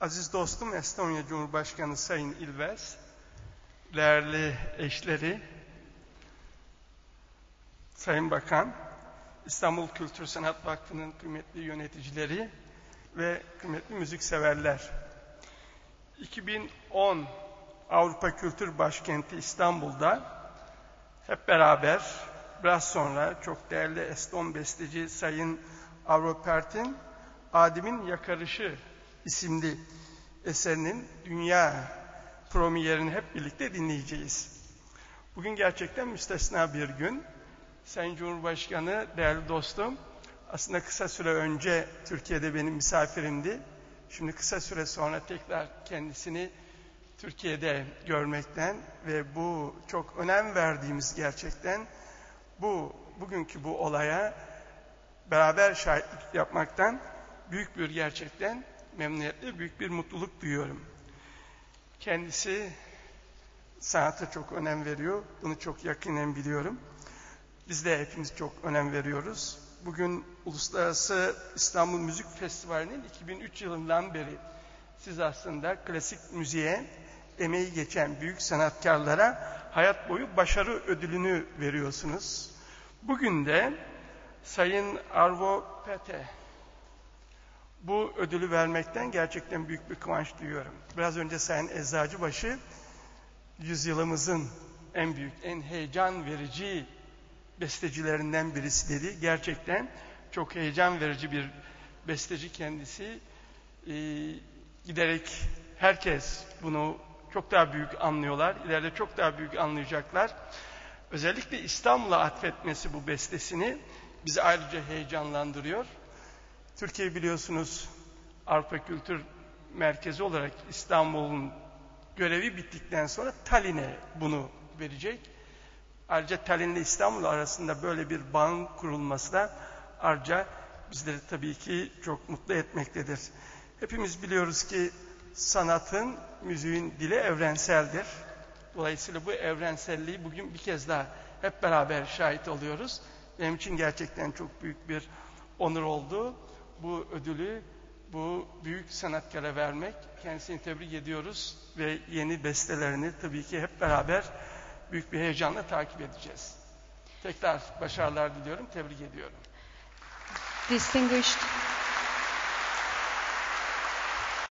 Aziz dostum Estonya Cumhurbaşkanı Sayın İlves, değerli eşleri, Sayın Bakan, İstanbul Kültür Sanat Vakfı'nın kıymetli yöneticileri ve kıymetli müzikseverler. 2010 Avrupa Kültür Başkenti İstanbul'da hep beraber biraz sonra çok değerli Eston besteci Sayın Avropert'in Adem'in Yakarışı isimli eserinin dünya premierini hep birlikte dinleyeceğiz. Bugün gerçekten müstesna bir gün. Sayın Cumhurbaşkanı, değerli dostum, aslında kısa süre önce Türkiye'de benim misafirimdi. Şimdi kısa süre sonra tekrar kendisini Türkiye'de görmekten ve bu çok önem verdiğimiz gerçekten bu bugünkü bu olaya beraber şahitlik yapmaktan büyük bir gerçekten memnuniyetle büyük bir mutluluk duyuyorum. Kendisi sanata çok önem veriyor. Bunu çok yakinen biliyorum. Biz de hepimiz çok önem veriyoruz. Bugün Uluslararası İstanbul Müzik Festivali'nin 2003 yılından beri siz aslında klasik müziğe emeği geçen büyük sanatkarlara hayat boyu başarı ödülünü veriyorsunuz. Bugün de Sayın Arvo Pete bu ödülü vermekten gerçekten büyük bir kıvanç duyuyorum. Biraz önce Sayın Eczacıbaşı yüzyılımızın en büyük, en heyecan verici bestecilerinden birisi dedi. Gerçekten çok heyecan verici bir besteci kendisi. Ee, giderek herkes bunu çok daha büyük anlıyorlar. İleride çok daha büyük anlayacaklar. Özellikle İstanbul'a atfetmesi bu bestesini bizi ayrıca heyecanlandırıyor. Türkiye biliyorsunuz Avrupa Kültür Merkezi olarak İstanbul'un görevi bittikten sonra Tallinn'e bunu verecek. Ayrıca Tallinn ile İstanbul arasında böyle bir bağın kurulması da ayrıca bizleri tabii ki çok mutlu etmektedir. Hepimiz biliyoruz ki sanatın, müziğin dili evrenseldir. Dolayısıyla bu evrenselliği bugün bir kez daha hep beraber şahit oluyoruz. Benim için gerçekten çok büyük bir onur oldu. Bu ödülü bu büyük sanatkara vermek. Kendisini tebrik ediyoruz ve yeni bestelerini tabii ki hep beraber büyük bir heyecanla takip edeceğiz. Tekrar başarılar diliyorum, tebrik ediyorum. Distinguished